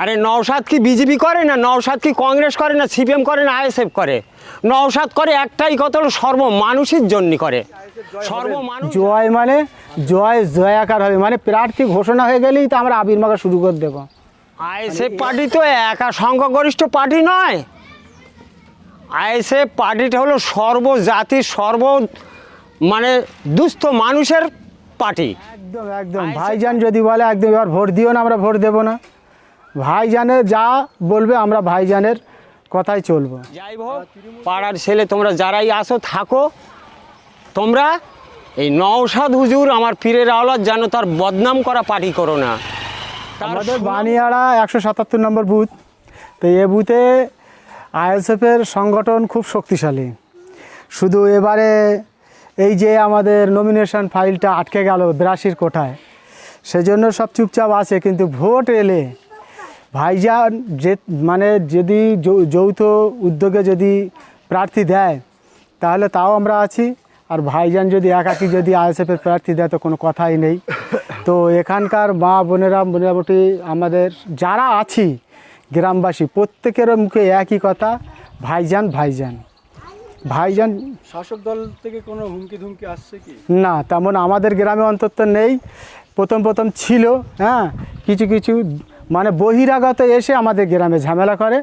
আরে নওশাদ কি বিজেপি করে না? নওশাদ কি কংগ্রেস করে না? সিপিএম করে না? আইএসএফ করে? নওশাদ করে একটাই কথা হলো সর্ব মানুষের জন্য করে। সর্বমানুষ জয় মানে জয় জয়াকার হবে। মানে প্রার্থী ঘোষণা হয়ে গেলেই তো আমরা আবির মাখা শুরু করে দেবো। আইএসএফ পার্টি তো একা সংখ্যাগরিষ্ঠ পার্টি নয়। আইএসএফ পার্টিটা হলো সর্ব সর্বজাতির সর্ব মানে দুস্থ মানুষের পার্টি। একদম একদম। ভাইজান যদি বলে একদম এবার ভোট দিও না আমরা ভোট দেবো না। ভাইজানের যা বলবে আমরা ভাইজানের কথাই চলবো। যাই হোক পাড়ার ছেলে তোমরা যারাই আসো থাকো। তোমরা এই নওশাদ হুজুর আমার পীরের আওলাদ যেন তার বদনাম করা পার্টি করো না। আমাদের বানিয়াড়া একশো সাতাত্তর নম্বর বুথ। তো এ বুথে আইএসএফের সংগঠন খুব শক্তিশালী। শুধু এবারে এই যে আমাদের নমিনেশন ফাইলটা আটকে গেল বিরাশির কোঠায়। সেজন্য সব চুপচাপ আছে কিন্তু ভোট এলে ভাইজান যে মানে যদি যৌথ উদ্যোগে যদি প্রার্থী দেয় তাহলে তাও আমরা আছি। আর ভাইজান যদি একাকি যদি আইএসএফের প্রার্থী দেয় তো কোনো কথাই নেই। তো এখানকার মা বোনেরা মোটামুটি আমাদের যারা আছি গ্রামবাসী প্রত্যেকের মুখে একই কথা ভাইজান ভাইজান। ভাইজান শাসক দল থেকে কোনো হুমকি ধুমকি আসছে কি? না তেমন আমাদের গ্রামে অন্তত নেই। প্রথম প্রথম ছিল হ্যাঁ কিছু কিছু মানে বহিরাগত এসে আমাদের গ্রামে ঝামেলা করে।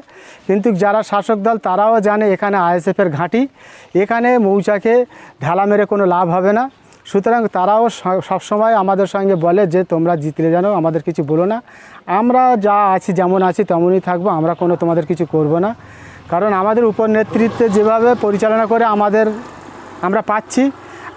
কিন্তু যারা শাসক দল, তারাও জানে এখানে আইএসএফের ঘাঁটি। এখানে মৌচাকে ঢালা মেরে কোনো লাভ হবে না। সুতরাং তারাও সবসময় আমাদের সঙ্গে বলে যে, তোমরা জিতলে জানো আমাদের কিছু বলো না। আমরা যা আছি, যেমন আছি, তেমনই থাকব। আমরা কোনো তোমাদের কিছু করব না। কারণ আমাদের উপর নেতৃত্বে যেভাবে পরিচালনা করে আমাদের, আমরা পাচ্ছি।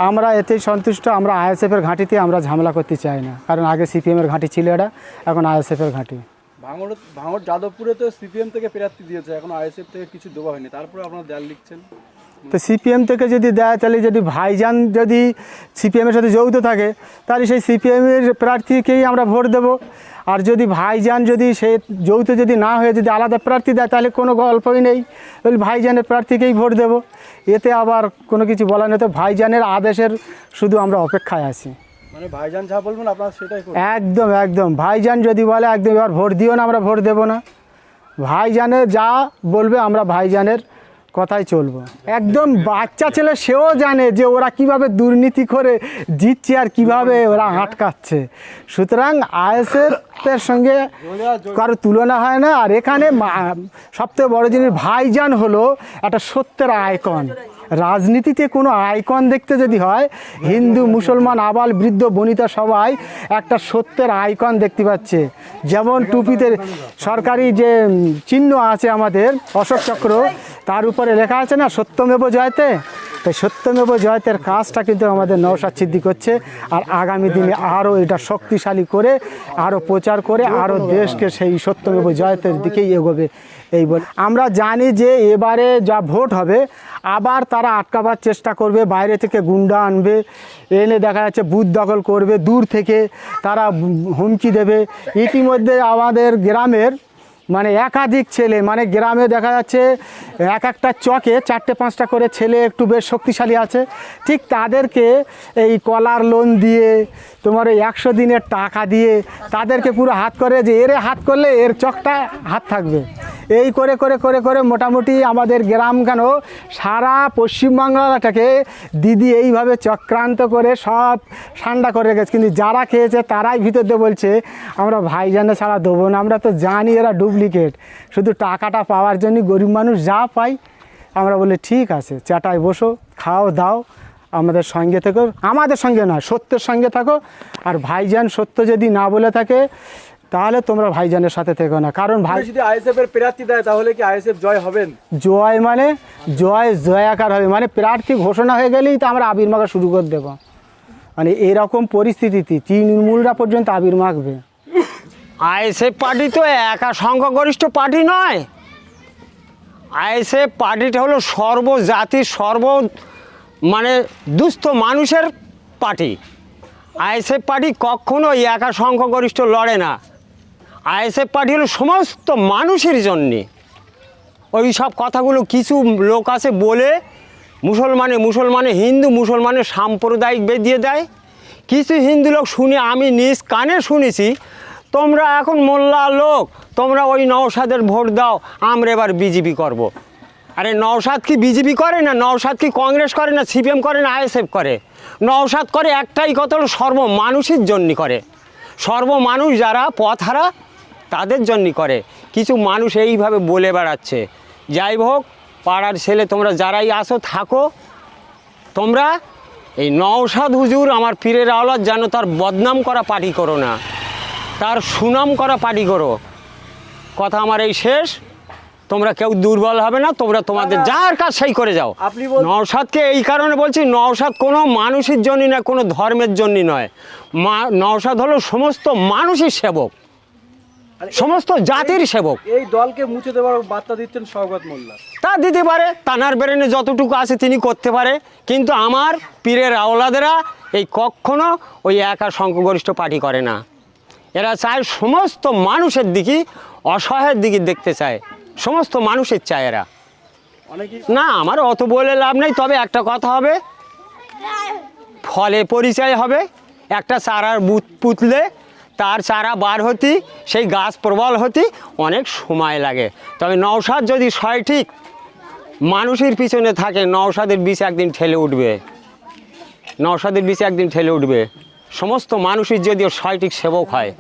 আমরা এতেই সন্তুষ্ট আমরা আইএসএফের ঘাঁটিতে আমরা ঝামেলা করতে চাই না। কারণ আগে সিপিএমের ঘাঁটি ছিল এটা এখন আইএসএফের ঘাঁটি। ভাঙড় ভাঙড় যাদবপুরে তো সিপিএম থেকে প্রার্থী দিয়েছে এখন আইএসএফ থেকে কিছু দেওয়া হয়নি। তারপরে আপনারা দেয়াল লিখছেন। তো সিপিএম থেকে যদি দেয় তাহলে যদি ভাইজান যদি সিপিএমের সাথে যৌথ থাকে তাহলে সেই সিপিএমের প্রার্থীকেই আমরা ভোট দেব। আর যদি ভাইজান যদি সে যৌথ যদি না হয়ে যদি আলাদা প্রার্থী দেয় তাহলে কোনো গল্পই নেই। তাহলে ভাইজানের প্রার্থীকেই ভোট দেব। এতে আবার কোনো কিছু বলার নেই। তো ভাইজানের আদেশের শুধু আমরা অপেক্ষায় আছি। মানে ভাইজান যা বলবেন আপনারা সেটাই একদম একদম। ভাইজান যদি বলে একদম এবার ভোট দিও না আমরা ভোট দেবো না। ভাইজানের যা বলবে আমরা ভাইজানের কথাই চলবো। একদম বাচ্চা ছেলে, সেও জানে যে ওরা কীভাবে দুর্নীতি করে জিতছে আর কীভাবে ওরা আটকাচ্ছে। সুতরাং আইএসএফের সঙ্গে কারও তুলনা হয় না। আর এখানে সবথেকে বড় জিনিস, ভাইজান হলো একটা সত্যের আইকন। রাজনীতিতে কোনো আইকন দেখতে যদি হয়, হিন্দু, মুসলমান, আবাল, বৃদ্ধ, বনিতা সবাই একটা সত্যের আইকন দেখতে পাচ্ছে। যেমন টুপিতে সরকারি যে চিহ্ন আছে আমাদের, অশোক চক্র তার উপরে লেখা আছে না, সত্যমেব জয়তে। তাই সত্যমেব জয়তের কাজটা কিন্তু আমাদের নওশাদ সিদ্ধি করছে। আর আগামী দিনে আরও এটা শক্তিশালী করে, আরও প্রচার করে, আরও দেশকে সেই সত্যমেব জয়তের দিকেই এগোবে এই বলে। আমরা জানি যে এবারে যা ভোট হবে, আবার তারা আটকাবার চেষ্টা করবে, বাইরে থেকে গুন্ডা আনবে, এনে দেখা যাচ্ছে বুথ দখল করবে, দূর থেকে তারা হুমকি দেবে। ইতিমধ্যে আমাদের গ্রামের মানে একাধিক ছেলে মানে গ্রামে দেখা যাচ্ছে এক একটা চকে চারটে পাঁচটা করে ছেলে একটু বেশ শক্তিশালী আছে। ঠিক তাদেরকে এই কলার লোন দিয়ে, তোমার ওই একশো দিনের টাকা দিয়ে তাদেরকে পুরো হাত করে যে এরে হাত করলে এর চকটা হাত থাকবে। এই করে করে করে করে মোটামুটি আমাদের গ্রাম কেন সারা পশ্চিমবাংলাটাকে দিদি এইভাবে চক্রান্ত করে সব ঠান্ডা করে রেখেছে। কিন্তু যারা খেয়েছে তারাই ভিতর দিয়ে বলছে, আমরা ভাইজানে ছাড়া দেবো না, আমরা তো জানি এরা ডুপ্লিকেট। শুধু টাকাটা পাওয়ার জন্য গরিব মানুষ যা পাই আমরা বলি, ঠিক আছে চাটায় বসো, খাও, দাও, আমাদের সঙ্গে থেকো। আমাদের সঙ্গে নয়, সত্যের সঙ্গে থাকো। আর ভাইজান সত্য যদি না বলে থাকে তাহলে তোমরা ভাইজানের সাথে থেকো না। কারণ ভাই যদি আইএসএফ এর প্রার্থী দেয় তাহলে কি আইএসএফ জয় হবেন? জয় মানে জয় জয়াকার হবে। মানে প্রার্থী ঘোষণা হয়ে গেলেই তো আমরা আবির মাখা শুরু করে দেবো। মানে এরকম পরিস্থিতিতে তৃণমূলরা পর্যন্ত আবির মাখবে। আইএসএফ পার্টি তো একা সংখ্যাগরিষ্ঠ পার্টি নয়। আইএসএফ পার্টিটা হলো সর্বজাতির সর্ব মানে দুস্থ মানুষের পার্টি। আইএসএফ পার্টি কখনো একা সংখ্যাগরিষ্ঠ লড়ে না। আইএসএফ পার্টি হলো সমস্ত মানুষের জন্যে। ওই সব কথাগুলো কিছু লোক আছে বলে মুসলমানে মুসলমানে হিন্দু মুসলমানের সাম্প্রদায়িক বেদিয়ে দেয়। কিছু হিন্দু লোক শুনে আমি নিজ কানে শুনেছি, তোমরা এখন মোল্লা লোক, তোমরা ওই নওশাদের ভোট দাও, আমরা এবার বিজেপি করব। আরে নওশাদ কি বিজেপি করে না? নওশাদ কি কংগ্রেস করে না, সিপিএম করে না, আইএসএফ করে? নওশাদ করে একটাই কথা হলো সর্বমানুষের জন্য করে। সর্বমানুষ যারা পথহারা তাদের জন্য করে। কিছু মানুষ এইভাবে বলে বেড়াচ্ছে। যাই হোক পাড়ার ছেলে তোমরা যারাই আসো থাকো। তোমরা এই নওশাদ হুজুর আমার পীরের আওলাদ যেন তার বদনাম করা পার্টি করো না। তার সুনাম করা পার্টি করো। কথা আমার এই শেষ। তোমরা কেউ দুর্বল হবে না তোমরা তোমাদের যার কাজ সেই করে যাও। নওশাদকে এই কারণে বলছি নওশাদ কোনো মানুষের জন্য নয় কোনো ধর্মের জন্য নয়। মা নওশাদ হলো সমস্ত মানুষের সেবক। সমস্ত জাতির সেবক। এই দলকে মুছে দেওয়ার বার্তা দিচ্ছেন শওকত মোল্লা। তা দিতে পারে তানার ব্রেনে যতটুকু আছে তিনি করতে পারে কিন্তু আমার পীরের আওলাদেরা এই কখনো ওই একা সংখ্যাগরিষ্ঠ পার্টি করে না। এরা চায় সমস্ত মানুষের দিকে অসহায়ের দিকে দেখতে চায়। সমস্ত মানুষের চায় এরা। না আমার অত বলে লাভ নেই তবে একটা কথা হবে। ফলে পরিচয় হবে একটা চারার বুত পুতলে তার চারা বার হতি, সেই গাছ প্রবল হতে, অনেক সময় লাগে। তবে নৌসাদ যদি সঠিক মানুষের পিছনে থাকে নৌসাদের বিষ একদিন ঠেলে উঠবে। নৌসাদের বিষ একদিন ঠেলে উঠবে। সমস্ত মানুষের যদিও সঠিক সেবক হয়।